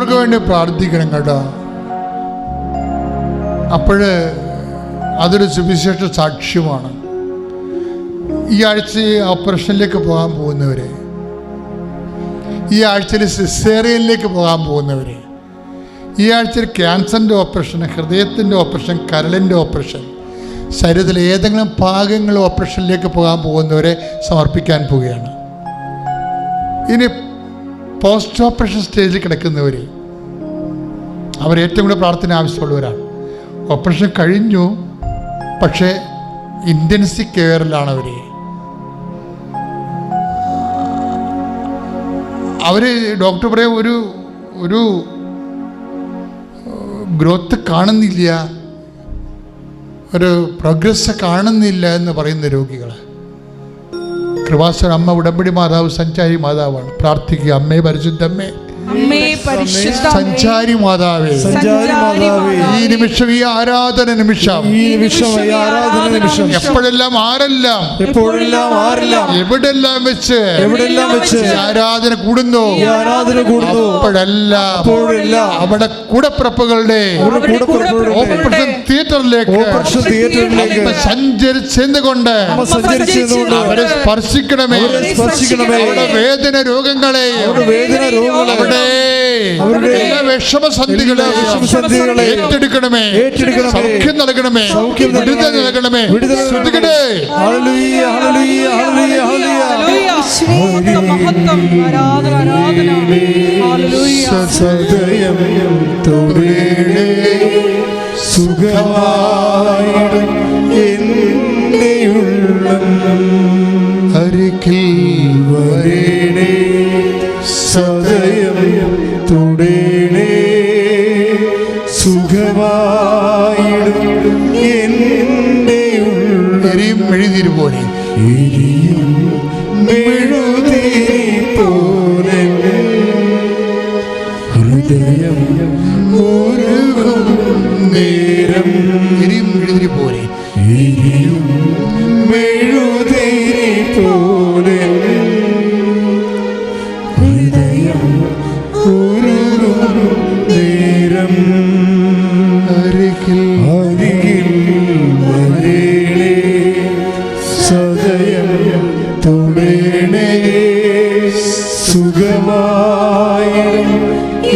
മറ്റുള്ളവർക്ക് വേണ്ടി പ്രാർത്ഥിക്കണം കേട്ടോ. അപ്പോഴ് അതൊരു സുവിശേഷ സാക്ഷ്യമാണ്. ഈ ആഴ്ച ഓപ്പറേഷനിലേക്ക് പോകാൻ പോകുന്നവരെ ഈ ആഴ്ചയിൽ സിസേറിയനിലേക്ക് പോകാൻ പോകുന്നവരെ ഈ ആഴ്ചയിൽ ക്യാൻസറിന്റെ ഓപ്പറേഷൻ ഹൃദയത്തിന്റെ ഓപ്പറേഷൻ കരളിന്റെ ഓപ്പറേഷൻ ശരീരത്തിലെ ഏതെങ്കിലും ഭാഗങ്ങൾ ഓപ്പറേഷനിലേക്ക് പോകാൻ പോകുന്നവരെ സമർപ്പിക്കാൻ പോവുകയാണ്. ഇനി പോസ്റ്റ് ഓപ്പറേഷൻ സ്റ്റേജിൽ കിടക്കുന്നവർ അവർ ഏറ്റവും കൂടുതൽ പ്രാർത്ഥന ആവശ്യമുള്ളവരാണ്. ഓപ്പറേഷൻ കഴിഞ്ഞു പക്ഷേ ഇന്റൻസി കെയറിലാണ് അവർ അവർ ഡോക്ടർ പറയും ഒരു ഒരു ഗ്രോത്ത് കാണുന്നില്ല ഒരു പ്രോഗ്രസ് കാണുന്നില്ല എന്ന് പറയുന്ന രോഗികൾ കൃപാസന അമ്മ ഉടമ്പടി മാതാവ് സഞ്ചാരി മാതാവാണ്. പ്രാർത്ഥിക്കുക. അമ്മേ പരിശുദ്ധമ്മേ സഞ്ചാരി മാതാവേ. സഞ്ചാരി മാതാവേ. ഈ നിമിഷം ഈ ആരാധന നിമിഷം. ഈ നിമിഷം ഈ ആരാധന നിമിഷം എപ്പോഴെല്ലാം ആരെല്ലാം? എപ്പോഴെല്ലാം ആരെല്ലാം? എവിടെല്ലാം വെച്ച്? എവിടെല്ലാം വെച്ച്? ആരാധന കൂടുന്നു. ആരാധന കൂടുന്നു. എപ്പോഴെല്ലാം എപ്പോഴെല്ലാം അവിടെ കൂടപ്പിറപ്പുകളുടെ. ഓപ്പറേഷൻ തിയേറ്ററിലേക്ക്. ഓപ്പറേഷൻ തിയേറ്ററിലേക്ക്. സഞ്ചരിച്ചെന്നുകൊണ്ട്. അവരെ സ്പർശിക്കണമേ. സ്പർശിക്കണമേ. അവരുടെ വേദന രോഗങ്ങളെ. അവരുടെ വേദന രോഗങ്ങളെ. അവരുടെ എല്ലാ വിഷമസന്ധികളെ ഏറ്റെടുക്കണമേ. ഏറ്റെടുക്കണമേ. സൗഖ്യം നൽകണമേ. സൗഖ്യം നൽകണമേ. വിടുതൽ ഹല്ലേലൂയ അരികിൽ അരികിൽ വരേണേ സദയം തുടേണേ സുഖമായും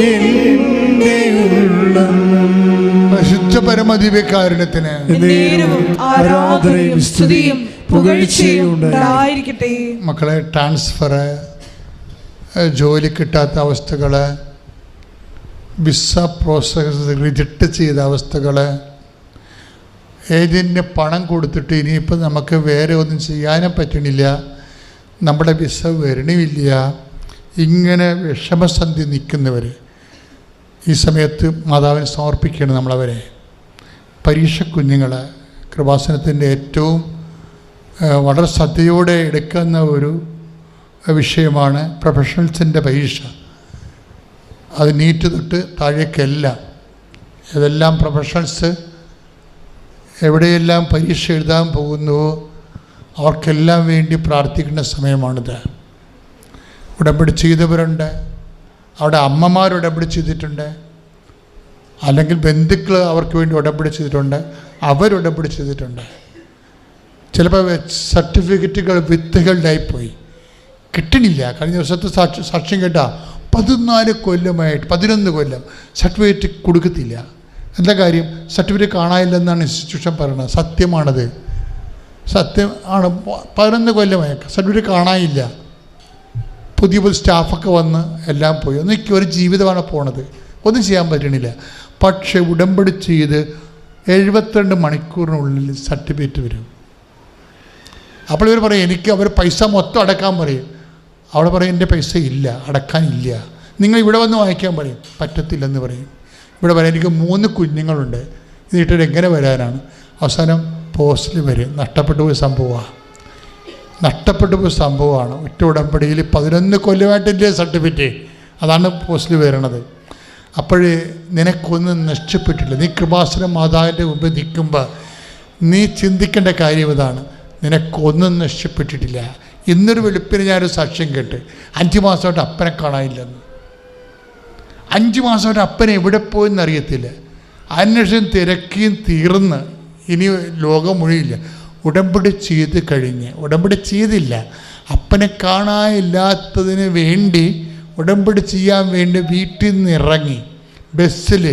എന്റെ ഉള്ളം. പരിശുദ്ധ പരമദിവ്യകാരുണ്യത്തിന് നേരവും ആരാധനയും സ്തുതിയും പുകഴ്ചയും മക്കളെ ട്രാൻസ്ഫർ ജോലി കിട്ടാത്ത അവസ്ഥകൾ വിസ പ്രോസസ് റിജക്റ്റ് ചെയ്ത അവസ്ഥകൾ ഏജന്റിന് പണം കൊടുത്തിട്ട് ഇനിയിപ്പോൾ നമുക്ക് വേറെ ഒന്നും ചെയ്യാനും പറ്റണില്ല. നമ്മുടെ വിസ വരണമില്ല ഇങ്ങനെ വിഷമസന്ധി നിൽക്കുന്നവർ ഈ സമയത്ത് മാതാവിന് സമർപ്പിക്കണം നമ്മളവരെ. പരീക്ഷ കുഞ്ഞുങ്ങൾ കൃപാസനത്തിന്റെ ഏറ്റവും വളരെ ശ്രദ്ധയോടെ എടുക്കുന്ന ഒരു വിഷയമാണ് പ്രൊഫഷണൽസിന്റെ പരീക്ഷ. അത് നീറ്റ് തൊട്ട് താഴേക്കല്ല. ഇതെല്ലാം പ്രൊഫഷണൽസ് എവിടെയെല്ലാം പരീക്ഷ എഴുതാൻ പോകുന്നുവോ അവർക്കെല്ലാം വേണ്ടി പ്രാർത്ഥിക്കുന്ന സമയമാണിത്. ഉടമ്പടി ചെയ്തവരുണ്ട്. അവിടെ അമ്മമാർ ഉടമ്പടി ചെയ്തിട്ടുണ്ട്. അല്ലെങ്കിൽ ബന്ധുക്കൾ അവർക്ക് വേണ്ടി ഉടമ്പടി ചെയ്തിട്ടുണ്ട്. അവർ ഉടമ്പടി ചെയ്തിട്ടുണ്ട്. ചിലപ്പോൾ സർട്ടിഫിക്കറ്റുകൾ വിത്തുകളുടെയായിപ്പോയി കിട്ടണില്ല. കഴിഞ്ഞ ദിവസത്തെ സാക്ഷി സാക്ഷ്യം കേട്ടാ പതിനാല് കൊല്ലമായിട്ട് പതിനൊന്ന് കൊല്ലം സർട്ടിഫിക്കറ്റ് കൊടുക്കത്തില്ല. എന്താ കാര്യം? സർട്ടിഫിക്കറ്റ് കാണാനില്ലെന്നാണ് ഇൻസ്റ്റിറ്റ്യൂഷൻ പറയുന്നത്. സത്യമാണത്. സത്യം ആണ്. പതിനൊന്ന് കൊല്ലമായി. സർട്ടിഫിക്കറ്റ് കാണാനില്ല. പുതിയ പുതിയ സ്റ്റാഫൊക്കെ വന്ന് എല്ലാം പോയി. ഒന്നിക്ക് ഒരു ജീവിതമാണ് പോണത്. ഒന്നും ചെയ്യാൻ പറ്റണില്ല. പക്ഷെ ഉടമ്പടി ചെയ്ത് എഴുപത്തിരണ്ട് മണിക്കൂറിനുള്ളിൽ സർട്ടിഫിക്കറ്റ് വരും. അപ്പോൾ ഇവർ പറയും എനിക്ക് അവർ പൈസ മൊത്തം അടക്കാൻ പറയും. അവിടെ പറയും എന്റെ പൈസ ഇല്ല അടക്കാനില്ല. നിങ്ങൾ ഇവിടെ വന്ന് വാങ്ങിക്കാൻ പറയും. പറ്റത്തില്ലെന്ന് പറയും. ഇവിടെ പറയാം എനിക്ക് മൂന്ന് കുഞ്ഞുങ്ങളുണ്ട്. ഇത് ഇട്ടിട്ട് എങ്ങനെ വരാനാണ്? അവസാനം പോസ്റ്റിൽ വരും നഷ്ടപ്പെട്ടു പോയ സംഭവമാണ് നഷ്ടപ്പെട്ടു പോയ സംഭവമാണ്. ഒറ്റ ഉടമ്പടിയിൽ പതിനൊന്ന് കൊല്ലമായിട്ടില്ലേ സർട്ടിഫിക്കറ്റ്. അതാണ് പോസ്റ്റിൽ വരണത്. അപ്പോഴേ നിനക്കൊന്നും നഷ്ടപ്പെട്ടില്ല നീ കൃപാസന മാതാവിന്റെ മുമ്പ് നിൽക്കുമ്പോൾ നീ ചിന്തിക്കേണ്ട കാര്യം ഇതാണ്. നിനക്കൊന്നും നഷ്ടപ്പെട്ടിട്ടില്ല. ഇന്നൊരു വെളുപ്പിന് ഞാനൊരു സാക്ഷ്യം കേട്ട് അഞ്ച് മാസമായിട്ട് അപ്പനെ കാണാനില്ലെന്ന്. അഞ്ച് മാസമായിട്ട് അപ്പനെ എവിടെ പോയെന്ന് അറിയത്തില്ല. അന്വേഷണം തിരക്കിയും തീർന്ന് ഇനി ലോകം മുഴുവില്ല ഉടമ്പടി ചെയ്ത് കഴിഞ്ഞ് ഉടമ്പടി ചെയ്തില്ല. അപ്പനെ കാണാനില്ലാത്തതിന് വേണ്ടി ഉടമ്പടി ചെയ്യാൻ വേണ്ടി വീട്ടിൽ നിന്ന് ഇറങ്ങി ബസ്സിൽ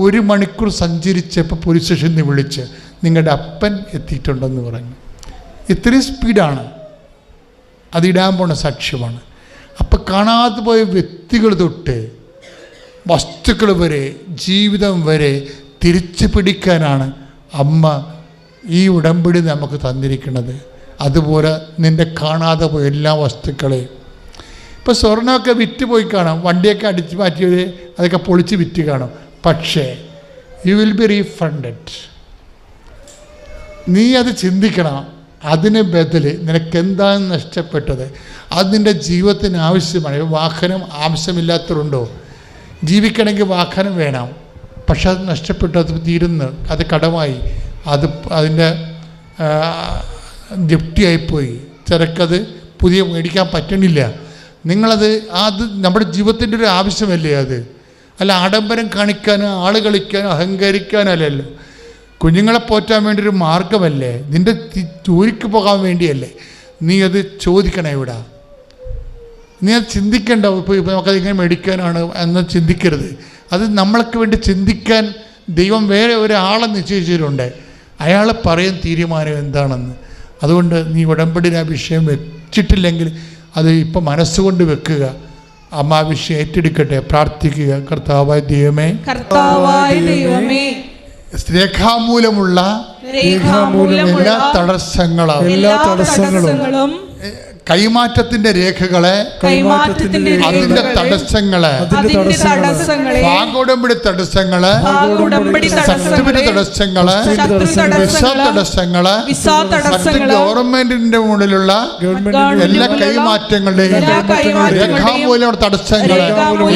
ഒരു മണിക്കൂർ സഞ്ചരിച്ചപ്പോൾ പോലീസ് സ്റ്റേഷനിൽ നിന്ന് വിളിച്ച് നിങ്ങളുടെ അപ്പൻ എത്തിയിട്ടുണ്ടെന്ന് പറഞ്ഞു. ഇത്രയും സ്പീഡാണ്. അതിടാൻ പോണ സാക്ഷ്യമാണ്. അപ്പം കാണാതെ പോയ വ്യക്തികൾ തൊട്ട് വസ്തുക്കൾ വരെ ജീവിതം വരെ തിരിച്ചു പിടിക്കാനാണ് അമ്മ ഈ ഉടമ്പടി നമുക്ക് തന്നിരിക്കുന്നത്. അതുപോലെ നിന്റെ കാണാതെ പോയ എല്ലാ വസ്തുക്കളെയും ഇപ്പോൾ സ്വർണമൊക്കെ വിറ്റ് പോയി കാണാം. വണ്ടിയൊക്കെ അടിച്ച് മാറ്റിയത് അതൊക്കെ പൊളിച്ച് വിറ്റ് കാണും. പക്ഷേ യു വിൽ ബി റീഫണ്ടഡ് നീ അത് ചിന്തിക്കണം. അതിന് ബദൽ നിനക്ക് എന്താണ് നഷ്ടപ്പെട്ടത്? അത് നിന്റെ ജീവിതത്തിന് ആവശ്യമാണ് വാഹനം ആവശ്യമില്ലാത്തവരുണ്ടോ? ജീവിക്കണമെങ്കിൽ വാഹനം വേണം. പക്ഷെ അത് നഷ്ടപ്പെട്ടു അത് തീരുന്നു. അത് കടമായി. അത് അതിന്റെ ജപ്തിയായിപ്പോയി ചിലക്കത് പുതിയ മേടിക്കാൻ പറ്റണില്ല. നിങ്ങളത് അത് നമ്മുടെ ജീവിതത്തിന്റെ ഒരു ആവശ്യമല്ലേ അത്? അല്ല ആഡംബരം കാണിക്കാനോ ആൾ കളിക്കാനോ അഹങ്കരിക്കാനോ അല്ലല്ലോ. കുഞ്ഞുങ്ങളെ പോറ്റാൻ വേണ്ടി ഒരു മാർഗമല്ലേ? നിന്റെ തി- ജോലിക്ക് പോകാൻ വേണ്ടിയല്ലേ? നീ അത് ചോദിക്കണേ ഇവിടെ. നീ അത് ചിന്തിക്കണ്ട. ഇപ്പോൾ ഇപ്പോൾ നമുക്കത് ഇങ്ങനെ മേടിക്കാനാണ് എന്ന് ചിന്തിക്കരുത്. അത് നമ്മൾക്ക് വേണ്ടി ചിന്തിക്കാൻ ദൈവം വേറെ ഒരാളെ നിശ്ചയിച്ചിട്ടുണ്ട്. അയാൾ പറയും തീരുമാനം എന്താണെന്ന്. അതുകൊണ്ട് നീ ഉടമ്പടിയിൽ ആ വിഷയം വെച്ചിട്ടില്ലെങ്കിൽ അത് ഇപ്പം മനസ്സുകൊണ്ട് വെക്കുക. അമ്മ ആ വിഷയം ഏറ്റെടുക്കട്ടെ. പ്രാർത്ഥിക്കുക. കർത്താവായ ദൈവമേ. കർത്താവായ ദൈവമേ. രേഖാമൂലമുള്ള എല്ലാ തടസ്സങ്ങളും എല്ലാ തടസ്സങ്ങളും. തടസ്സങ്ങളും കൈമാറ്റത്തിന്റെ രേഖകളെ കൈമാറ്റത്തിന്റെ അതിന്റെ തടസ്സങ്ങളെ തടസ്സങ്ങളെ ഭാഗോടമ്പടി തടസ്സങ്ങൾ സർട്ടിഫിക്കറ്റ് തടസ്സങ്ങളെ തടസ്സങ്ങൾ വിസ തടസ്സങ്ങൾ തടസ്സങ്ങൾ മറ്റ് തടസ്സങ്ങൾ ഗവൺമെന്റിന്റെ മുകളിലുള്ള എല്ലാ കൈമാറ്റങ്ങളുടെയും തടസ്സങ്ങൾ രേഖാമൂലമുള്ള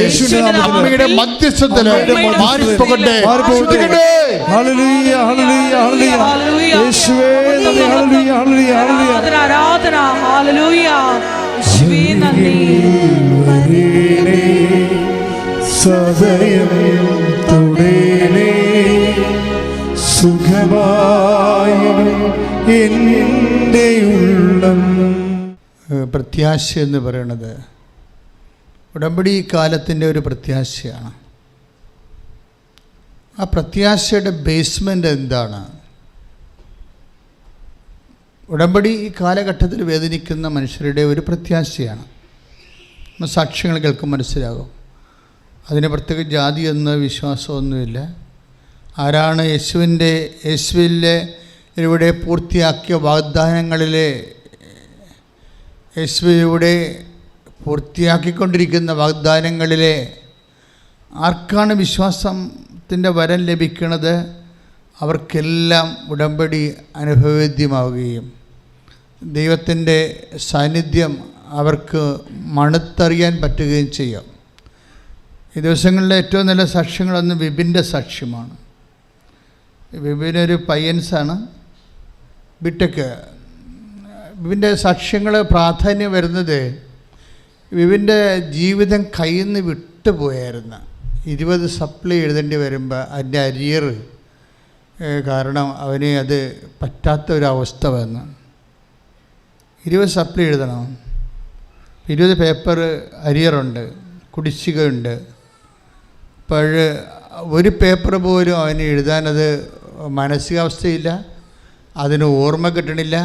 യേശുവിന്റെ നാമത്തിൽ അമ്മയുടെ മധ്യസ്ഥത്തിൽ മാറിപ്പോകട്ടെ. Hallelujah, hallelujah, hallelujah. യേശുവേ ഹല്ലേലൂയ, ഹല്ലേലൂയ. ആരാധന. ഹാലലൂയ സദയം സുഖമായും എന്റെ ഉള്ളം പ്രത്യാശ എന്ന് പറയണത് ഉടമ്പടി കാലത്തിന്റെ ഒരു പ്രത്യാശയാണ്. ആ പ്രത്യാശയുടെ ബേസ്മെന്റ് എന്താണ്? ഉടമ്പടി ഈ കാലഘട്ടത്തിൽ വേദനിക്കുന്ന മനുഷ്യരുടെ ഒരു പ്രത്യാശയാണ്. നമ്മൾ സാക്ഷ്യങ്ങൾ കേൾക്കും മനസ്സിലാകും. അതിന് പ്രത്യേക എന്ന വിശ്വാസമൊന്നുമില്ല. ആരാണ് യേശുവിന്റെ യേശുവിലെ ഇവിടെ പൂർത്തിയാക്കിയ വാഗ്ദാനങ്ങളിലെ യേശുവിലൂടെ പൂർത്തിയാക്കിക്കൊണ്ടിരിക്കുന്ന വാഗ്ദാനങ്ങളിലെ ആർക്കാണ് വിശ്വാസത്തിന്റെ വരം ലഭിക്കുന്നത് അവർക്കെല്ലാം ഉടമ്പടി അനുഭവേദ്യമാവുകയും ദൈവത്തിന്റെ സാന്നിധ്യം അവർക്ക് മണുത്തറിയാൻ പറ്റുകയും ചെയ്യാം. ഈ ദിവസങ്ങളിലെ ഏറ്റവും നല്ല സാക്ഷ്യങ്ങളൊന്ന് വിപിന്റെ സാക്ഷ്യമാണ്. വിപിനൊരു പയ്യൻസാണ്. ബിടെക് വിപിന്റെ സാക്ഷ്യങ്ങൾ പ്രാധാന്യം വരുന്നത് വിപിന്റെ ജീവിതം കയ്യിൽ നിന്ന് വിട്ടുപോയായിരുന്നു ഇരുപത് സപ്ലി എഴുതേണ്ടി വരുമ്പോൾ അതിന്റെ അരിയർ കാരണം അവന് അത് പറ്റാത്ത ഒരവസ്ഥ വന്നു. ഇരുപത് സപ്ലി എഴുതണം. ഇരുപത് പേപ്പർ അരിയറുണ്ട് കുടിശ്ശികയുണ്ട്. അപ്പോൾ ഒരു പേപ്പർ പോലും അവന് എഴുതാനത് മാനസികാവസ്ഥയില്ല അതിന് ഓർമ്മ കിട്ടണില്ല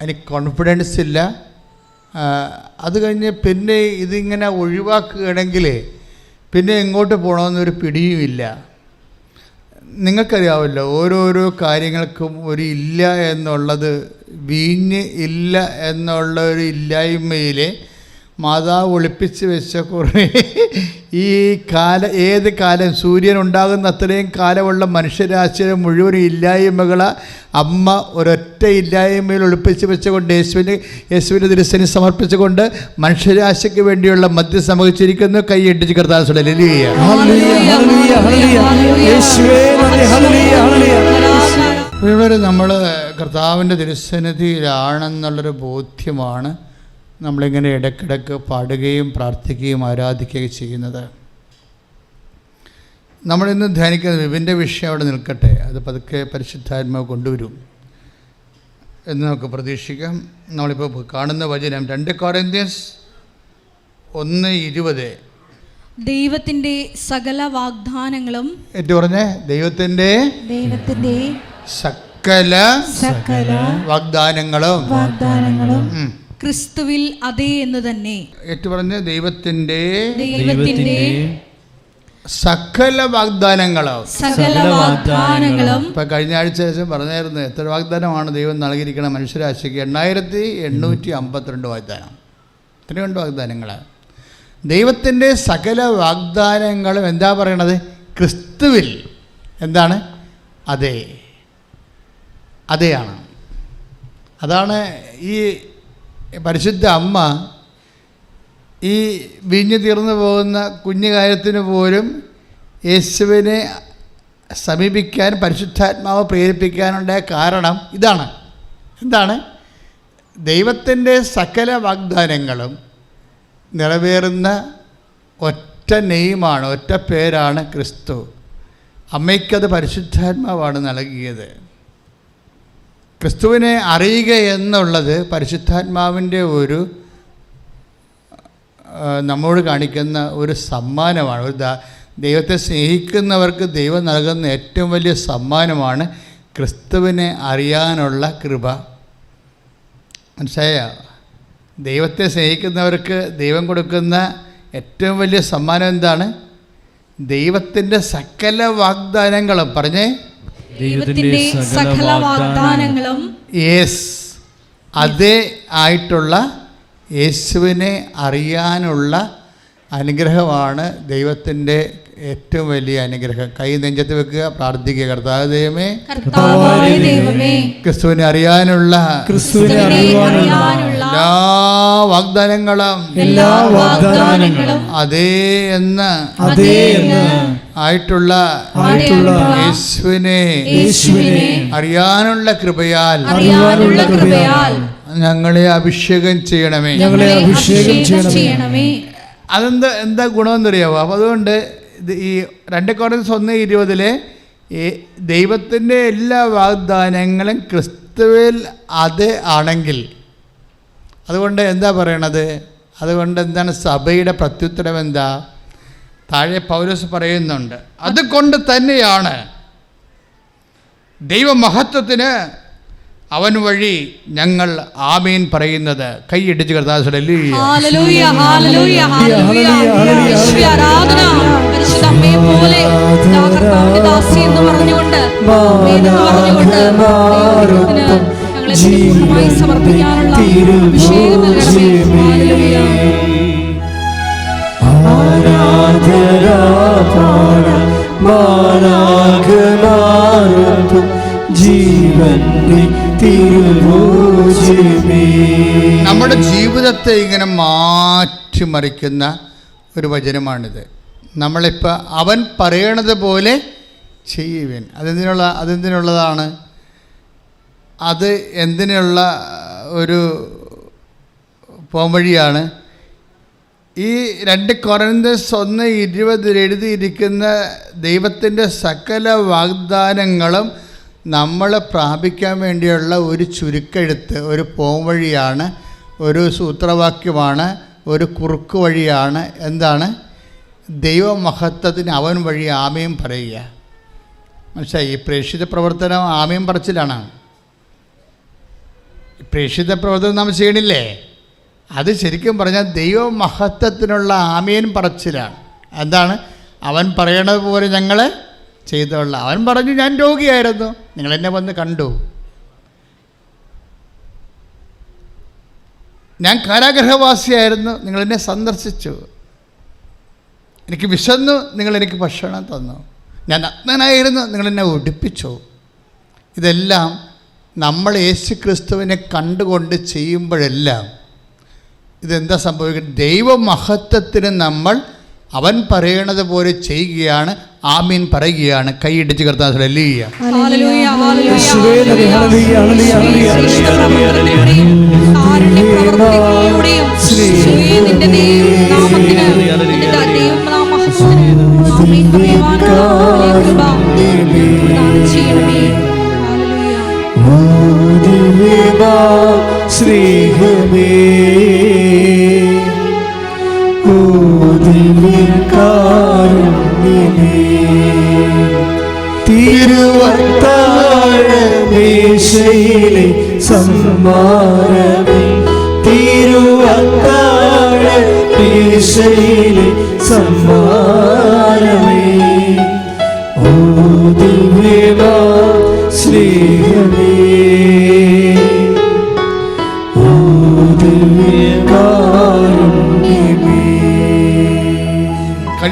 അതിന് കോൺഫിഡൻസ് ഇല്ല. അത് കഴിഞ്ഞ് പിന്നെ ഇതിങ്ങനെ ഒഴിവാക്കുകയാണെങ്കിൽ പിന്നെ എങ്ങോട്ട് പോകണമെന്നൊരു പിടിയുമില്ല നിങ്ങൾക്കറിയാമല്ലോ ഓരോരോ കാര്യങ്ങൾക്കും ഒരു ഇല്ല എന്നുള്ളത് വീഞ്ഞ് ഇല്ല എന്നുള്ള ഒരു ഇല്ലായ്മയിൽ മാതാവ് ഒളിപ്പിച്ച് വെച്ച കുറേ ഈ കാല ഏത് കാലം സൂര്യൻ ഉണ്ടാകുന്ന അത്രയും കാലമുള്ള മനുഷ്യരാശിയുടെ മുഴുവൻ ഇല്ലായ്മകളെ. അമ്മ ഒരൊറ്റ ഇല്ലായ്മയിൽ ഒളിപ്പിച്ച് വെച്ചുകൊണ്ട് യേശുവിന് യേശുവിന്റെ ദിവസത്തിന് സമർപ്പിച്ചുകൊണ്ട് മനുഷ്യരാശിക്ക് വേണ്ടിയുള്ള മദ്യം സമർപ്പിച്ചിരിക്കുന്നു കൈയിട്ടിച്ച് കർത്താൻ. ഇവർ നമ്മൾ കർത്താവിന്റെ തിരുസന്നിധിയിലാണെന്നുള്ളൊരു ബോധ്യമാണ്. നമ്മളിങ്ങനെ ഇടയ്ക്കിടയ്ക്ക് പാടുകയും പ്രാർത്ഥിക്കുകയും ആരാധിക്കുകയും ചെയ്യുന്നത്. നമ്മളിന്ന് ധ്യാനിക്കുന്ന ഇവന്റെ വിഷയം അവിടെ നിൽക്കട്ടെ. അത് പതുക്കെ പരിശുദ്ധാത്മാവ് കൊണ്ടുവരും എന്ന് നമുക്ക് പ്രതീക്ഷിക്കാം. നമ്മളിപ്പോൾ കാണുന്ന വചനം രണ്ട് കോറിന്ത്യൻസ് ഒന്ന് ഇരുപത്. ദൈവത്തിന്റെ സകല വാഗ്ദാനങ്ങളും ഏറ്റവും പറഞ്ഞേ ദൈവത്തിന്റെ ദൈവത്തിന്റെ സകല സകല വാഗ്ദാനങ്ങളും. വാഗ്ദാനങ്ങളും. ക്രിസ്തുവിൽ അതേ എന്ന് തന്നെ. ഏറ്റു പറഞ്ഞ ദൈവത്തിന്റെ ദൈവത്തിന്റെ സകല വാഗ്ദാനങ്ങളും സകല വാഗ്ദാനങ്ങളും ഇപ്പൊ കഴിഞ്ഞ ആഴ്ച ശേഷം പറഞ്ഞായിരുന്നു എത്ര വാഗ്ദാനമാണ് ദൈവം നൽകിയിരിക്കുന്ന മനുഷ്യരാശിക്ക്? എണ്ണായിരത്തി എണ്ണൂറ്റി അമ്പത്തിരണ്ട് വാഗ്ദാനം. ഇത്രയുണ്ട് വാഗ്ദാനങ്ങൾ? ദൈവത്തിന്റെ സകല വാഗ്ദാനങ്ങളും എന്താ പറയണത്? ക്രിസ്തുവിൽ. എന്താണ്? അതെ. അതെയാണ്. അതാണ് ഈ പരിശുദ്ധ അമ്മ ഈ വീഞ്ഞു തീർന്നു പോകുന്ന കുഞ്ഞു കാര്യത്തിന് പോലും യേശുവിനെ സമീപിക്കാൻ പരിശുദ്ധാത്മാവ് പ്രേരിപ്പിക്കാനുണ്ടായ കാരണം ഇതാണ്. എന്താണ്? ദൈവത്തിന്റെ സകല വാഗ്ദാനങ്ങളും നിറവേറുന്ന ഒറ്റ നെയ്മാണ് ഒറ്റ പേരാണ് ക്രിസ്തു. അമ്മയ്ക്കത് പരിശുദ്ധാത്മാവാണ് നൽകിയത്. ക്രിസ്തുവിനെ അറിയുക എന്നുള്ളത് പരിശുദ്ധാത്മാവിന്റെ ഒരു നമ്മോട് കാണിക്കുന്ന ഒരു സമ്മാനമാണ്. ഒരു ദൈവത്തെ സ്നേഹിക്കുന്നവർക്ക് ദൈവം നൽകുന്ന ഏറ്റവും വലിയ സമ്മാനമാണ് ക്രിസ്തുവിനെ അറിയാനുള്ള കൃപ. മനസ്സിലായ? ദൈവത്തെ സ്നേഹിക്കുന്നവർക്ക് ദൈവം കൊടുക്കുന്ന ഏറ്റവും വലിയ സമ്മാനം എന്താണ്? ദൈവത്തിന്റെ സകല വാഗ്ദാനങ്ങളും. പറഞ്ഞേ ദൈവത്തിന്റെ സകല വാഗ്ദാനങ്ങളും യേസ്. അതേ ആയിട്ടുള്ള യേശുവിനെ അറിയാനുള്ള അനുഗ്രഹമാണ് ദൈവത്തിന്റെ ഏറ്റവും വലിയ അനുഗ്രഹം. കൈ നെഞ്ചത്ത് വെക്കുക പ്രാർത്ഥിക്കുക. കർത്താവ് ദൈവമേ ക്രിസ്തുവിനെ അറിയാനുള്ള ക്രിസ്തുവിനെ ക്രിസ്തുവിനെ അറിയാനുള്ള എല്ലാ വാഗ്ദാനങ്ങളും എല്ലാ വാഗ്ദാനങ്ങളും അതേ എന്ന് അതേ എന്ന് ആയിട്ടുള്ള ആയിട്ടുള്ള യേശുവിനെ യേശുവിനെ അറിയാനുള്ള കൃപയാൽ അറിയാനുള്ള കൃപയാൽ ഞങ്ങളെ അഭിഷേകം ചെയ്യണമേ. ഞങ്ങളെ അഭിഷേകം ചെയ്യണമേ. അതെന്താ എന്താ ഗുണമെന്നറിയാവോ? അപ്പോൾ അതുകൊണ്ട് ഈ രണ്ട് കോറൻസ് ഒന്ന് ഇരുപതിലെ ഈ ദൈവത്തിന്റെ എല്ലാ വാഗ്ദാനങ്ങളും ക്രിസ്തുവിൽ അത് ആണെങ്കിൽ. അതുകൊണ്ട് എന്താ പറയണത്? അതുകൊണ്ട് എന്താണ് സഭയുടെ പ്രത്യുത്തരം എന്താ? താഴെ പൗരസ് പറയുന്നുണ്ട് അതുകൊണ്ട് തന്നെയാണ് ദൈവമഹത്വത്തിന് അവൻ വഴി ഞങ്ങൾ ആമീൻ പറയുന്നത്. കൈയിടിച്ച് കർത്താസുടെ പറഞ്ഞുകൊണ്ട് ഞങ്ങളെ പൂർണമായി സമർപ്പിക്കാനുള്ള അഭിഷേകം നൽകണമേ ഹല്ലേലൂയ മാലാഖമാരൊപ്പം ജീവന്റെ തിരുഭോജമേ നമ്മുടെ ജീവിതത്തെ ഇങ്ങനെ മാറ്റിമറിക്കുന്ന ഒരു വചനമാണിത്. നമ്മളിപ്പോൾ അവൻ പറയണത് പോലെ ചെയ്യുവൻ. അതെന്തിനുള്ള അതെന്തിനുള്ളതാണ്? അത് എന്തിനുള്ള ഒരു പോംവഴിയാണ്. ഈ രണ്ട് കൊറന്തസ് ഒന്ന് ഇരുപതിൽ എഴുതിയിരിക്കുന്ന ദൈവത്തിന്റെ സകല വാഗ്ദാനങ്ങളും നമ്മൾ പ്രാപിക്കാൻ വേണ്ടിയുള്ള ഒരു ചുരുക്കെഴുത്ത് ഒരു പോംവഴിയാണ് ഒരു സൂത്രവാക്യമാണ് ഒരു കുറുക്ക് വഴിയാണ്. എന്താണ്? ദൈവമഹത്വത്തിന് അവൻ വഴി ആമയും പറയുക. മനസ്സിലായി? ഈ പ്രേക്ഷിത പ്രവർത്തനം ആമയും പറച്ചിലാണ്. പ്രേക്ഷിത പ്രവർത്തനം നാം ചെയ്യണില്ലേ? അത് ശരിക്കും പറഞ്ഞാൽ ദൈവ മഹത്വത്തിനുള്ള ആമീൻ പറച്ചിലാണ്. എന്താണ്? അവൻ പറയണത് പോലെ ഞങ്ങൾ ചെയ്തോളാം അവൻ പറഞ്ഞു ഞാൻ രോഗിയായിരുന്നു. നിങ്ങൾ എന്നെ വന്ന് കണ്ടു. ഞാൻ കാരാഗ്രഹവാസിയായിരുന്നു. നിങ്ങൾ എന്നെ സന്ദർശിച്ചു. എനിക്ക് വിശന്നു. നിങ്ങൾ എനിക്ക് ഭക്ഷണം തന്നു. ഞാൻ അജ്ഞനായിരുന്നു നിങ്ങൾ എന്നെ ഉടുപ്പിച്ചു ഇതെല്ലാം നമ്മൾ യേശു ക്രിസ്തുവിനെ കണ്ടുകൊണ്ട് ചെയ്യുമ്പോഴെല്ലാം ഇതെന്താ സംഭവിക്കുന്നത്? ദൈവമഹത്വത്തിന് നമ്മൾ അവൻ പറയണത് പോലെ ചെയ്യുകയാണ് ആമീൻ പറയുകയാണ്. കൈയിടിച്ച് കർത്താൻ ഹല്ലേലൂയ. ഹല്ലേലൂയ ശ്രീഹമേ ഓ ദിവ്യമാ സ്നേഹമേ.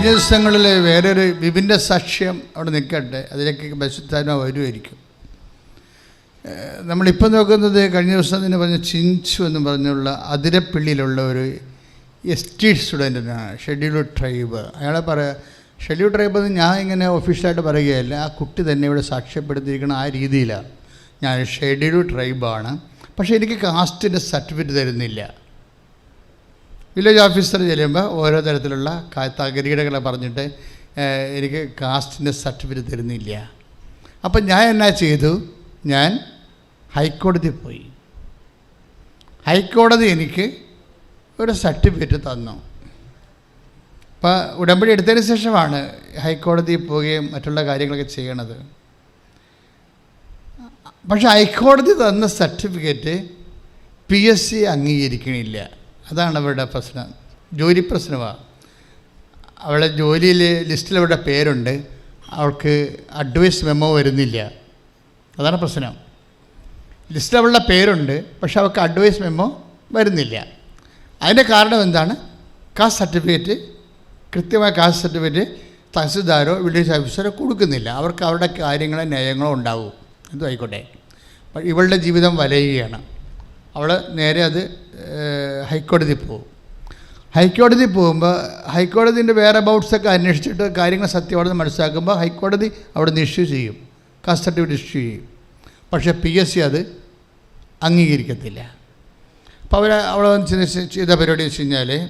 കഴിഞ്ഞ ദിവസങ്ങളിൽ വേറൊരു വിപിന്റെ സാക്ഷ്യം അവിടെ നിൽക്കട്ടെ. അതിലേക്ക് ബസുത്താനോ വരുമായിരിക്കും. നമ്മളിപ്പോൾ നോക്കുന്നത് കഴിഞ്ഞ ദിവസം തന്നെ പറഞ്ഞ ചിഞ്ചു എന്ന് പറഞ്ഞുള്ള അതിരപ്പള്ളിയിലുള്ള ഒരു എസ് ടി സ്റ്റുഡന്റിനാണ് ഷെഡ്യൂൾഡ് ട്രൈബ്. അയാളെ പറയുക ഷെഡ്യൂൾഡ് ട്രൈബ് എന്ന് ഞാൻ ഇങ്ങനെ ഒഫീഷ്യലായിട്ട് പറയുകയല്ല. ആ കുട്ടി തന്നെ ഇവിടെ സാക്ഷ്യപ്പെടുത്തിയിരിക്കണം ആ രീതിയിലാണ്. ഞാൻ ഷെഡ്യൂൾഡ് ട്രൈബാണ്. പക്ഷേ എനിക്ക് കാസ്റ്റിന്റെ സർട്ടിഫിക്കറ്റ് തരുന്നില്ല. വില്ലേജ് ഓഫീസർ ചെല്ലുമ്പോൾ ഓരോ തരത്തിലുള്ള കാ- പറഞ്ഞിട്ട് എനിക്ക് കാസ്റ്റിന്റെ സർട്ടിഫിക്കറ്റ് തരുന്നില്ല. അപ്പം ഞാൻ എന്നാ ചെയ്തു? ഞാൻ ഹൈക്കോടതി പോയി. ഹൈക്കോടതി എനിക്ക് ഒരു സർട്ടിഫിക്കറ്റ് തന്നു. അപ്പോൾ ഉടമ്പടി എടുത്തതിന് ശേഷമാണ് ഹൈക്കോടതിയിൽ പോവുകയും മറ്റുള്ള കാര്യങ്ങളൊക്കെ ചെയ്യണത്. പക്ഷേ ഹൈക്കോടതി തന്ന സർട്ടിഫിക്കറ്റ് പി എസ് സി അംഗീകരിക്കണില്ല. അതാണ് അവരുടെ പ്രശ്നം. ജോലി പ്രശ്നമാണ് അവളെ ജോലിയിൽ ലിസ്റ്റിൽ അവരുടെ പേരുണ്ട്. അവൾക്ക് അഡ്വൈസ് മെമ്മോ വരുന്നില്ല. അതാണ് പ്രശ്നം. ലിസ്റ്റിൽ അവളുടെ പേരുണ്ട് പക്ഷെ അവൾക്ക് അഡ്വൈസ് മെമ്മോ വരുന്നില്ല. അതിന്റെ കാരണം എന്താണ്? കാസ്റ്റ് സർട്ടിഫിക്കറ്റ് കൃത്യമായ കാസ്റ്റ് സർട്ടിഫിക്കറ്റ് തഹസിൽദാരോ വില്ലേജ് ഓഫീസറോ കൊടുക്കുന്നില്ല. അവർക്ക് അവരുടെ കാര്യങ്ങളോ നയങ്ങളോ ഉണ്ടാവും. എന്തും ആയിക്കോട്ടെ. ഇവളുടെ ജീവിതം വലയുകയാണ്. അവൾ നേരെ അത് ഹൈക്കോടതി പോകും. ഹൈക്കോടതി പോകുമ്പോൾ ഹൈക്കോടതിന്റെ വേറെ ബൗട്ട്സൊക്കെ അന്വേഷിച്ചിട്ട് കാര്യങ്ങൾ സത്യമാണെന്ന് മനസ്സിലാക്കുമ്പോൾ ഹൈക്കോടതി അവിടെ നിന്ന് ഇഷ്യൂ ചെയ്യും. കാസ്റ്റ് സർട്ടിഫിക്കറ്റ് ഇഷ്യൂ ചെയ്യും. പക്ഷേ പി എസ് സി അത് അംഗീകരിക്കത്തില്ല. അപ്പോൾ അവർ അവിടെ ചെയ്ത പരിപാടി വെച്ച് കഴിഞ്ഞാൽ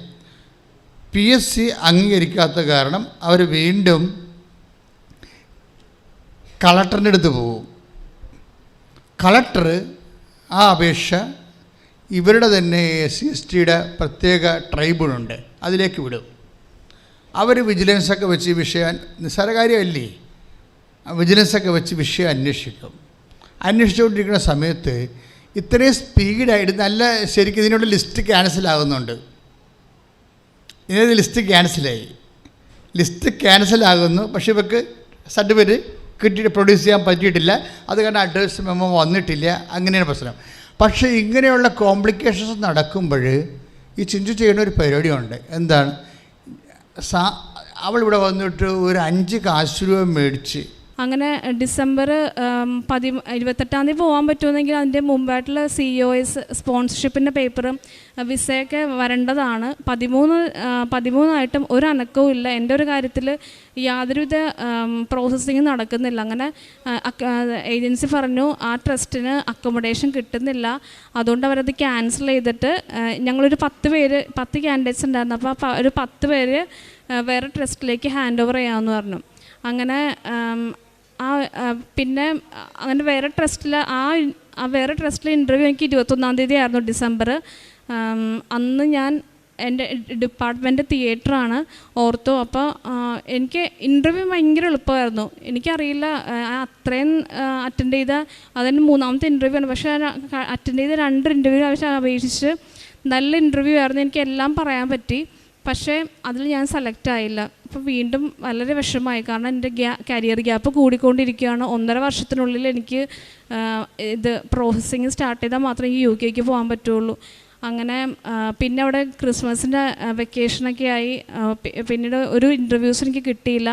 പി എസ് സി അംഗീകരിക്കാത്ത കാരണം അവർ വീണ്ടും കളക്ടറിന്റെ അടുത്ത് പോകും. കളക്ടർ ആ അപേക്ഷ ഇവരുടെ തന്നെ എസ് സി എസ് ടിയുടെ പ്രത്യേക ട്രൈബ്യൂണുണ്ട്. അതിലേക്ക് വിടും. അവർ വിജിലൻസൊക്കെ വെച്ച് വിഷയം നിസ്സാര കാര്യമല്ലേ വിജിലൻസൊക്കെ വെച്ച് വിഷയം അന്വേഷിക്കും. അന്വേഷിച്ചുകൊണ്ടിരിക്കുന്ന സമയത്ത് ഇത്രയും സ്പീഡായിട്ട് നല്ല ശരിക്കും ഇതിനുള്ള ലിസ്റ്റ് ക്യാൻസലാകുന്നുണ്ട്. ഇതിന് ലിസ്റ്റ് ക്യാൻസലായി. ലിസ്റ്റ് ക്യാൻസലാകുന്നു. പക്ഷേ ഇവർക്ക് സർട്ടിഫിക്കറ്റ് കിട്ടി പ്രൊഡ്യൂസ് ചെയ്യാൻ പറ്റിയിട്ടില്ല. അത് കാരണം അഡ്രസ് മെമ്മോ വന്നിട്ടില്ല. അങ്ങനെയാണ് പ്രശ്നം. പക്ഷേ ഇങ്ങനെയുള്ള കോംപ്ലിക്കേഷൻസ് നടക്കുമ്പോൾ ഈ ചിഞ്ചു ചെയ്യുന്ന ഒരു പരിപാടിയുണ്ട്. എന്താണ്? സാ അവളിവിടെ വന്നിട്ട് ഒരു അഞ്ച് കാശ് രൂപ മേടിച്ച് അങ്ങനെ ഡിസംബർ പതി ഇരുപത്തെട്ടാം തീയതി പോകാൻ പറ്റുമെന്നെങ്കിൽ അതിന്റെ മുമ്പായിട്ടുള്ള സി ഒ എസ് സ്പോൺസർഷിപ്പിന്റെ പേപ്പറും വിസയൊക്കെ വരേണ്ടതാണ്. പതിമൂന്ന് പതിമൂന്നായിട്ടും ഒരു അനക്കവും ഇല്ല. എന്റെ ഒരു കാര്യത്തിൽ യാതൊരുവിധ പ്രോസസ്സിങ് നടക്കുന്നില്ല. അങ്ങനെ ഏജൻസി പറഞ്ഞു ആ ട്രസ്റ്റിന് അക്കോമഡേഷൻ കിട്ടുന്നില്ല. അതുകൊണ്ട് അവരത് ക്യാൻസൽ ചെയ്തിട്ട് ഞങ്ങളൊരു പത്ത് പേര് പത്ത് ക്യാൻഡിഡേറ്റ്സ് ഉണ്ടായിരുന്നു. അപ്പോൾ ഒരു പത്ത് പേര് വേറെ ട്രസ്റ്റിലേക്ക് ഹാൻഡ് ഓവർ ചെയ്യാമെന്ന് പറഞ്ഞു. അങ്ങനെ ആം, പിന്നെ അങ്ങനെ വേറെ ട്രസ്റ്റിൽ ആ ആ വേറെ ട്രസ്റ്റിലെ ഇന്റർവ്യൂ എനിക്ക് ഇരുപത്തൊന്നാം തീയതി ആയിരുന്നു ഡിസംബർ. അന്ന് ഞാൻ എന്റെ ഡിപ്പാർട്ട്മെന്റ് തിയേറ്ററാണ് ഓർത്തു. അപ്പോൾ എനിക്ക് ഇന്റർവ്യൂ ഭയങ്കര എളുപ്പമായിരുന്നു. എനിക്കറിയില്ല അത്രയും അറ്റൻഡ് ചെയ്ത അതിന് മൂന്നാമത്തെ ഇന്റർവ്യൂ ആണ്. പക്ഷേ അറ്റൻഡ് ചെയ്ത രണ്ട് ഇന്റർവ്യൂ അപേക്ഷിച്ച് നല്ല ഇന്റർവ്യൂ ആയിരുന്നു. എനിക്ക് എല്ലാം പറയാൻ പറ്റി. പക്ഷേ അതിൽ ഞാൻ സെലക്റ്റ് ആയില്ല. അപ്പോൾ വീണ്ടും വളരെ വിഷമമായി. കാരണം എന്റെ ഗ്യാ കരിയർ ഗ്യാപ്പ് കൂടിക്കൊണ്ടിരിക്കുകയാണ്. ഒന്നര വർഷത്തിനുള്ളിൽ എനിക്ക് ഇത് പ്രോസസ്സിങ് സ്റ്റാർട്ട് ചെയ്താൽ മാത്രമേ ഈ യു കെക്ക് പോകാൻ പറ്റുള്ളൂ. അങ്ങനെ പിന്നെ അവിടെ ക്രിസ്മസിന്റെ വെക്കേഷനൊക്കെ ആയി. പിന്നീട് ഒരു ഇന്റർവ്യൂസ് എനിക്ക് കിട്ടിയില്ല.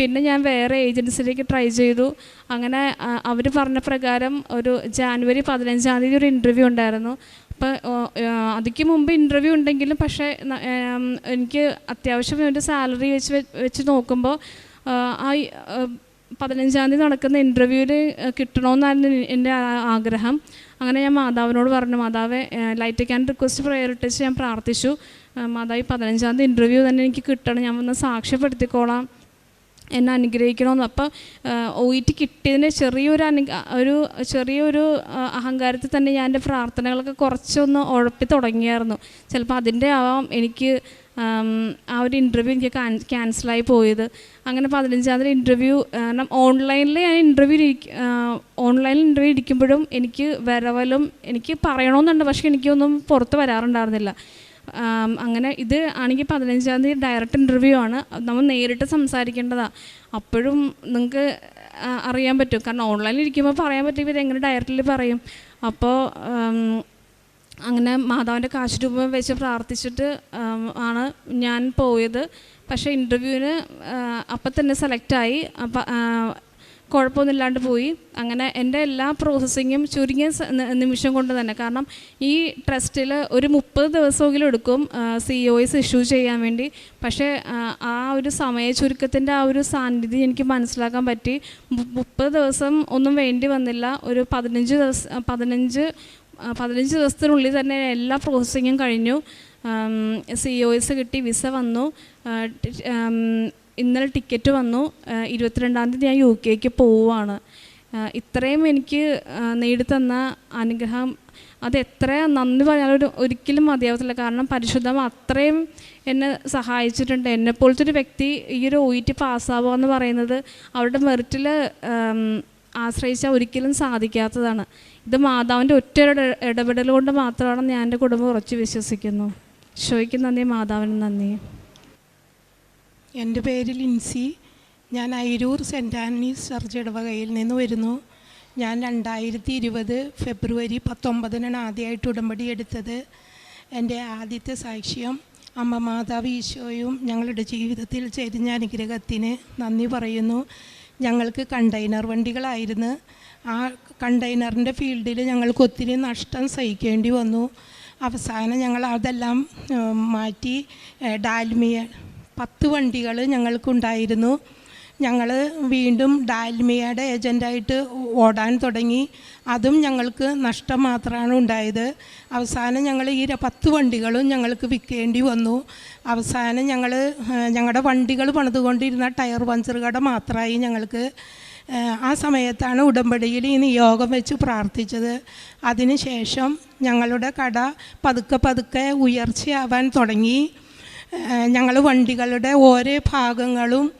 പിന്നെ ഞാൻ വേറെ ഏജൻസിയിലേക്ക് ട്രൈ ചെയ്തു. അങ്ങനെ അവർ പറഞ്ഞ പ്രകാരം ഒരു ജാനുവരി പതിനഞ്ചാം തീയതി ഒരു ഇന്റർവ്യൂ ഉണ്ടായിരുന്നു. അപ്പോൾ അതിക്ക് മുമ്പ് ഇന്റർവ്യൂ ഉണ്ടെങ്കിലും പക്ഷേ എനിക്ക് അത്യാവശ്യം ഒരു സാലറി വെച്ച് വെച്ച് നോക്കുമ്പോൾ ആ, പതിനഞ്ചാം തീയതി നടക്കുന്ന ഇന്റർവ്യൂവിൽ കിട്ടണമെന്നായിരുന്നു എന്റെ ആഗ്രഹം. അങ്ങനെ ഞാൻ മാതാവിനോട് പറഞ്ഞു മാതാവെ ലൈറ്റ് ക്യാൻ റിക്വസ്റ്റ് പ്രയോറിറ്റൈസ് ഞാൻ പ്രാർത്ഥിച്ചു. മാതാവ് പതിനഞ്ചാം തീയതി ഇന്റർവ്യൂ തന്നെ എനിക്ക് കിട്ടണം. ഞാൻ വന്ന് സാക്ഷ്യപ്പെടുത്തിക്കോളാം. എന്നെ അനുഗ്രഹിക്കണമെന്ന്. അപ്പോൾ ഒ ഇ ടി കിട്ടിയതിന് ചെറിയൊരു അനു ഒരു ചെറിയൊരു അഹങ്കാരത്തിൽ തന്നെ ഞാൻ എന്റെ പ്രാർത്ഥനകളൊക്കെ കുറച്ചൊന്ന് ഉഴപ്പി തുടങ്ങിയായിരുന്നു. ചിലപ്പോൾ അതിന്റെ ആവാം എനിക്ക് ആ ഒരു ഇന്റർവ്യൂ എനിക്ക് ക്യാൻസലായി പോയത്. അങ്ങനെ പതിനഞ്ചാം തീയതി ഇന്റർവ്യൂ കാരണം ഓൺലൈനിൽ ഞാൻ ഇന്റർവ്യൂ ഓൺലൈനിൽ ഇന്റർവ്യൂ ഇരിക്കുമ്പോഴും എനിക്ക് വരവലും എനിക്ക് പറയണമെന്നുണ്ട്. പക്ഷേ എനിക്കൊന്നും പുറത്ത് വരാറുണ്ടായിരുന്നില്ല. അങ്ങനെ ഇത് ആണെങ്കിൽ പതിനഞ്ചാം തീയതി ഡയറക്റ്റ് ഇന്റർവ്യൂ ആണ്. നമ്മൾ നേരിട്ട് സംസാരിക്കേണ്ടതാണ് അപ്പോഴും നിങ്ങൾക്ക് അറിയാൻ പറ്റും. കാരണം ഓൺലൈനിൽ ഇരിക്കുമ്പോൾ പറയാൻ പറ്റും ഇവരെങ്ങനെ ഡയറക്റ്റിൽ പറയും. അപ്പോൾ അങ്ങനെ മാതാവിന്റെ കാശ് രൂപം വെച്ച് പ്രാർത്ഥിച്ചിട്ട് ആണ് ഞാൻ പോയത്. പക്ഷേ ഇന്റർവ്യൂവിന് അപ്പം തന്നെ സെലക്റ്റായി അപ്പം കുഴപ്പമൊന്നുമില്ലാണ്ട് പോയി. അങ്ങനെ എന്റെ എല്ലാ പ്രോസസ്സിങ്ങും ചുരുങ്ങിയ നിമിഷം കൊണ്ട് തന്നെ. കാരണം ഈ ട്രസ്റ്റിൽ ഒരു മുപ്പത് ദിവസമെങ്കിലും എടുക്കും സി ഒ എസ് ഇഷ്യൂ ചെയ്യാൻ വേണ്ടി. പക്ഷേ ആ, ഒരു സമയ ചുരുക്കത്തിന്റെ ആ ഒരു സാന്നിധ്യം എനിക്ക് മനസ്സിലാക്കാൻ പറ്റി. മുപ്പത് ദിവസം ഒന്നും വേണ്ടി വന്നില്ല. ഒരു പതിനഞ്ച് ദിവസം പതിനഞ്ച് പതിനഞ്ച് ദിവസത്തിനുള്ളിൽ തന്നെ എല്ലാ പ്രോസസ്സിങ്ങും കഴിഞ്ഞു. സി ഒ എസ് കിട്ടി വിസ വന്നു. ഇന്നലെ ടിക്കറ്റ് വന്നു. ഇരുപത്തിരണ്ടാം തീയതി ഞാൻ യു കെക്ക് പോവുകയാണ് ഇത്രയും എനിക്ക് നേടിത്തന്ന അനുഗ്രഹം. അത് എത്ര നന്ദി പറഞ്ഞാലും ഒരിക്കലും മതിയാവത്തില്ല. കാരണം പരിശുദ്ധം അത്രയും എന്നെ സഹായിച്ചിട്ടുണ്ട്. എന്നെപ്പോലത്തെ ഒരു വ്യക്തി ഈ ഒരു ഒ ഇ ടി പാസ്സാവുക എന്ന് പറയുന്നത് അവരുടെ മെറിറ്റിൽ ആശ്രയിച്ചാൽ ഒരിക്കലും സാധിക്കാത്തതാണ്. ഇത് മാതാവിന്റെ ഒറ്റ ഇട- ഇടപെടൽ കൊണ്ട് മാത്രമാണ് ഞാൻ എന്റെ കുടുംബം ഉറച്ചു വിശ്വസിക്കുന്നു. ഷോയ്ക്ക് നന്ദി മാതാവിന് നന്ദി. എന്റെ പേര് ലിൻസി. ഞാൻ അയിരൂർ സെന്റ് ആന്റണീസ് ചർച്ച് ഇടവകയിൽ നിന്ന് വരുന്നു. ഞാൻ രണ്ടായിരത്തി ഇരുപത് ഫെബ്രുവരി പത്തൊമ്പതിനാണ് ആദ്യമായിട്ട് ഉടമ്പടി എടുത്തത്. എന്റെ ആദ്യത്തെ സാക്ഷ്യം അമ്മ മാതാവ് ഈശോയും ഞങ്ങളുടെ ജീവിതത്തിൽ ചെരിഞ്ഞ അനുഗ്രഹത്തിന് നന്ദി പറയുന്നു. ഞങ്ങൾക്ക് കണ്ടെയ്നർ വണ്ടികളായിരുന്നു. ആ കണ്ടെയ്നറിന്റെ ഫീൽഡിൽ ഞങ്ങൾക്ക് ഒത്തിരി നഷ്ടം സഹിക്കേണ്ടി വന്നു. അവസാനം ഞങ്ങൾ അതെല്ലാം മാറ്റി ഡാൽമിയ പത്ത് വണ്ടികൾ ഞങ്ങൾക്കുണ്ടായിരുന്നു. ഞങ്ങൾ വീണ്ടും ഡാൽമിയയുടെ ഏജന്റായിട്ട് ഓടാൻ തുടങ്ങി. അതും ഞങ്ങൾക്ക് നഷ്ടം മാത്രമാണ് ഉണ്ടായത്. അവസാനം ഞങ്ങൾ ഈ പത്ത് വണ്ടികളും ഞങ്ങൾക്ക് വിൽക്കേണ്ടി വന്നു. അവസാനം ഞങ്ങൾ ഞങ്ങളുടെ വണ്ടികൾ പണിതുകൊണ്ടിരുന്ന ടയർ പഞ്ചറുകട കട മാത്രമായി ഞങ്ങൾക്ക് ആ സമയത്താണ് ഉടമ്പടിയിൽ ഈ നിയോഗം വെച്ച് പ്രാർത്ഥിച്ചത്. അതിനുശേഷം ഞങ്ങളുടെ കട പതുക്കെ പതുക്കെ ഉയർച്ചയാവാൻ തുടങ്ങി. ഞങ്ങൾ വണ്ടികളുടെ ഓരോ ഭാഗങ്ങളും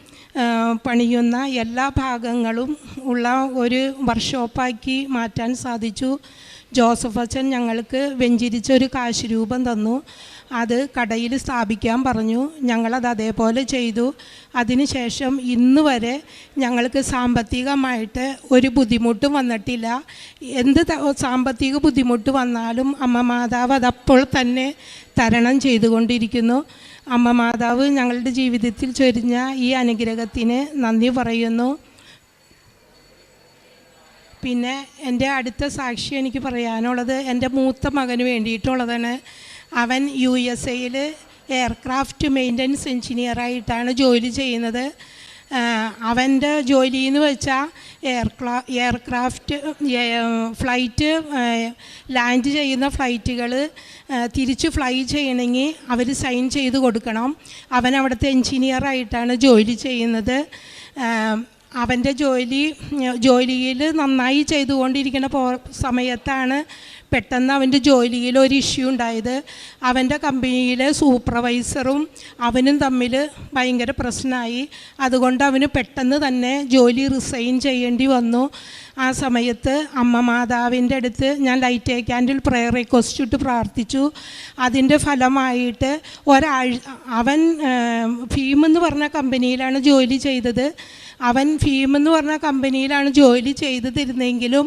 പണിയുന്ന എല്ലാ ഭാഗങ്ങളും ഉള്ള ഒരു വർക്ക്ഷോപ്പാക്കി മാറ്റാൻ സാധിച്ചു. ജോസഫ് അച്ഛൻ ഞങ്ങൾക്ക് വെഞ്ചിരിച്ചൊരു കാശ് രൂപം തന്നു. അത് കടയിൽ സ്ഥാപിക്കാൻ പറഞ്ഞു. ഞങ്ങളത് അതേപോലെ ചെയ്തു. അതിനുശേഷം ഇന്ന് വരെ ഞങ്ങൾക്ക് സാമ്പത്തികമായിട്ട് ഒരു ബുദ്ധിമുട്ടും വന്നിട്ടില്ല. എന്ത് സാമ്പത്തിക ബുദ്ധിമുട്ട് വന്നാലും അമ്മ മാതാവ് അതപ്പോൾ തന്നെ തരണം ചെയ്തുകൊണ്ടിരിക്കുന്നു. അമ്മ മാതാവ് ഞങ്ങളുടെ ജീവിതത്തിൽ ചൊരിഞ്ഞ ഈ അനുഗ്രഹത്തിന് നന്ദി പറയുന്നു. പിന്നെ എന്റെ അടുത്ത സാക്ഷി എനിക്ക് പറയാനുള്ളത് എന്റെ മൂത്ത മകന് വേണ്ടിയിട്ടുള്ളതാണ്. അവൻ യു എസ് എയിൽ എയർക്രാഫ്റ്റ് മെയിന്റനൻസ് എഞ്ചിനീയറായിട്ടാണ് ജോലി ചെയ്യുന്നത്. അവന്റെ ജോലി എന്ന് വെച്ചാൽ എയർക്രാ എയർക്രാഫ്റ്റ് ഫ്ലൈറ്റ് ലാൻഡ് ചെയ്യുന്ന ഫ്ലൈറ്റുകൾ തിരിച്ച് ഫ്ലൈ ചെയ്യണമെങ്കിൽ അവർ സൈൻ ചെയ്ത് കൊടുക്കണം. അവൻ അവിടുത്തെ എൻജിനീയറായിട്ടാണ് ജോലി ചെയ്യുന്നത്. അവന്റെ ജോലി ജോലിയിൽ നന്നായി ചെയ്തുകൊണ്ടിരിക്കുന്ന പോ സമയത്താണ് പെട്ടെന്ന് അവന്റെ ജോലിയിൽ ഒരു ഇഷ്യൂ ഉണ്ടായത്. അവന്റെ കമ്പനിയിലെ സൂപ്പർവൈസറും അവനും തമ്മിൽ ഭയങ്കര പ്രശ്നമായി. അതുകൊണ്ട് അവന് പെട്ടെന്ന് തന്നെ ജോലി റിസൈൻ ചെയ്യേണ്ടി വന്നു. ആ സമയത്ത് അമ്മ മാതാവിന്റെ അടുത്ത് ഞാൻ ലൈറ്റ് ക്യാൻഡിൽ പ്രയർ റിക്വസ്റ്റ് ഇട്ട് പ്രാർത്ഥിച്ചു. അതിന്റെ ഫലമായിട്ട് ഒരാഴ്ച അവൻ ഫീം എന്ന് പറഞ്ഞ കമ്പനിയിലാണ് ജോലി ചെയ്തത്. അവൻ ഫീം എന്ന് പറഞ്ഞ കമ്പനിയിലാണ് ജോലി ചെയ്തു തരുന്നതെങ്കിലും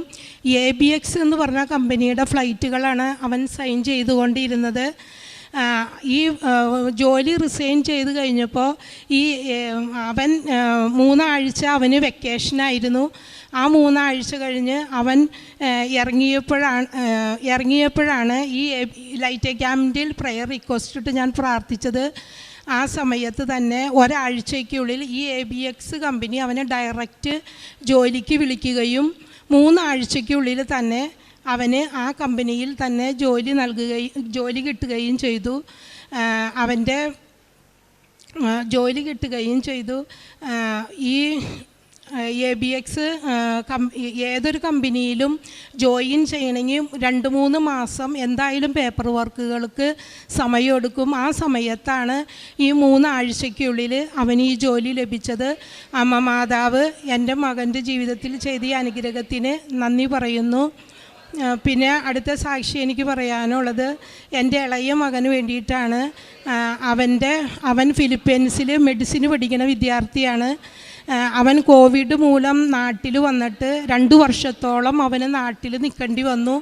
എ ബി എക്സ് എന്ന് പറഞ്ഞ കമ്പനിയുടെ ഫ്ലൈറ്റുകളാണ് അവൻ സൈൻ ചെയ്തുകൊണ്ടിരുന്നത്. ഈ ജോലി റിസൈൻ ചെയ്ത് കഴിഞ്ഞപ്പോൾ ഈ അവൻ മൂന്നാഴ്ച അവന് വെക്കേഷനായിരുന്നു. ആ മൂന്നാഴ്ച കഴിഞ്ഞ് അവൻ ഇറങ്ങിയപ്പോഴാണ് ഇറങ്ങിയപ്പോഴാണ് ഈ ലൈറ്റ് ക്യാമ്പിൽ പ്രയർ റിക്വസ്റ്റ് ഇട്ട് ഞാൻ പ്രാർത്ഥിച്ചത്. ആ സമയത്ത് തന്നെ ഒരാഴ്ചയ്ക്കുള്ളിൽ ഈ എ ബി എക്സ് കമ്പനി അവനെ ഡയറക്റ്റ് ജോലിക്ക് വിളിക്കുകയും മൂന്നാഴ്ചയ്ക്കുള്ളിൽ തന്നെ അവന് ആ കമ്പനിയിൽ തന്നെ ജോലി നൽകുകയും ജോലി കിട്ടുകയും ചെയ്തു. അവന്റെ ജോലി കിട്ടുകയും ചെയ്തു. ഈ എ ബി എക്സ് ഏതൊരു കമ്പനിയിലും ജോയിൻ ചെയ്യണമെങ്കിൽ രണ്ട് മൂന്ന് മാസം എന്തായാലും പേപ്പർ വർക്കുകൾക്ക് സമയമെടുക്കും. ആ സമയത്താണ് ഈ മൂന്നാഴ്ചയ്ക്കുള്ളിൽ അവന് ഈ ജോലി ലഭിച്ചത്. അമ്മ മാതാവ് എന്റെ മകന്റെ ജീവിതത്തിൽ ചെയ്ത ഈ അനുഗ്രഹത്തിന് നന്ദി പറയുന്നു. പിന്നെ അടുത്ത സാക്ഷി എനിക്ക് പറയാനുള്ളത് എന്റെ ഇളയ മകന് വേണ്ടിയിട്ടാണ്. അവന്റെ അവൻ ഫിലിപ്പീൻസിൽ മെഡിസിൻ പഠിക്കുന്ന വിദ്യാർത്ഥിയാണ്. അവൻ കോവിഡ് മൂലം നാട്ടിൽ വന്നിട്ട് രണ്ട് വർഷത്തോളം അവന് നാട്ടിൽ നിൽക്കേണ്ടി വന്നു.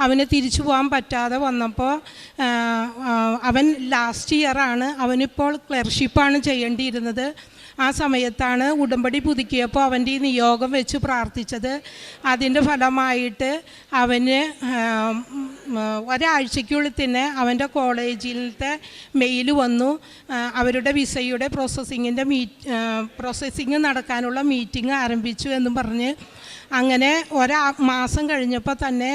അവന് തിരിച്ചു പോകാൻ പറ്റാതെ വന്നപ്പോൾ അവൻ ലാസ്റ്റ് ഇയറാണ് അവനിപ്പോൾ ക്ലർഷിപ്പാണ് ചെയ്യേണ്ടിയിരുന്നത്. ആ സമയത്താണ് ഉടമ്പടി പുതുക്കിയപ്പോൾ അവന്റെ ഈ നിയോഗം വെച്ച് പ്രാർത്ഥിച്ചത്. അതിന്റെ ഫലമായിട്ട് അവന് ഒരാഴ്ചയ്ക്കുള്ളിൽ തന്നെ അവന്റെ കോളേജിലത്തെ മെയിൽ വന്നു. അവരുടെ വിസയുടെ പ്രോസസ്സിങ്ങിന്റെ മീറ്റ് പ്രോസസ്സിങ് നടക്കാനുള്ള മീറ്റിംഗ് ആരംഭിച്ചു എന്നും പറഞ്ഞ് അങ്ങനെ ഒരാ മാസം കഴിഞ്ഞപ്പോൾ തന്നെ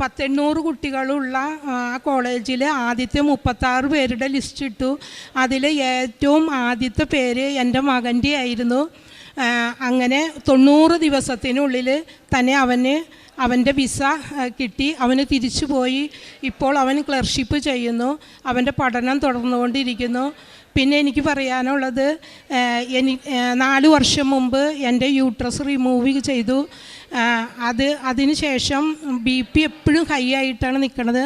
പത്തെണ്ണൂറ് കുട്ടികളുള്ള ആ കോളേജിൽ ആദ്യത്തെ മുപ്പത്താറ് പേരുടെ ലിസ്റ്റ് ഇട്ടു. അതിൽ ഏറ്റവും ആദ്യത്തെ പേര് എന്റെ മകന്റെ ആയിരുന്നു. അങ്ങനെ തൊണ്ണൂറ് ദിവസത്തിനുള്ളിൽ തന്നെ അവന് അവന്റെ വിസ കിട്ടി. അവന് തിരിച്ചു പോയി. ഇപ്പോൾ അവൻ ക്ലർഷിപ്പ് ചെയ്യുന്നു. അവന്റെ പഠനം തുടർന്നുകൊണ്ടിരിക്കുന്നു. പിന്നെ എനിക്ക് പറയാനുള്ളത് എനി നാല് വർഷം മുമ്പ് എന്റെ യൂട്രസ് റിമൂവ് ചെയ്തു. അത് അതിന് ശേഷം ബി പി എപ്പോഴും ഹൈ ആയിട്ടാണ് നിൽക്കുന്നത്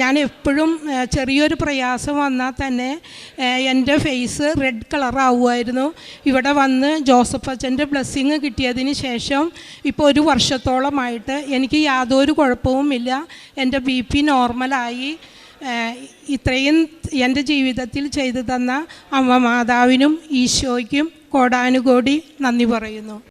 ഞാൻ എപ്പോഴും ചെറിയൊരു പ്രയാസം വന്നാൽ തന്നെ എന്റെ ഫേസ് റെഡ് കളർ ആവുമായിരുന്നു. ഇവിടെ വന്ന് ജോസഫ് അച്ഛന്റെ ബ്ലെസ്സിങ് കിട്ടിയതിന് ശേഷം ഇപ്പോൾ ഒരു വർഷത്തോളമായിട്ട് എനിക്ക് യാതൊരു കുഴപ്പവുമില്ല. എന്റെ ബി പി നോർമലായി ഇത്രയും എന്റെ ജീവിതത്തിൽ ചെയ്തു തന്ന അമ്മ മാതാവിനും ഈശോയ്ക്കും കോടാനുകോടി നന്ദി പറയുന്നു.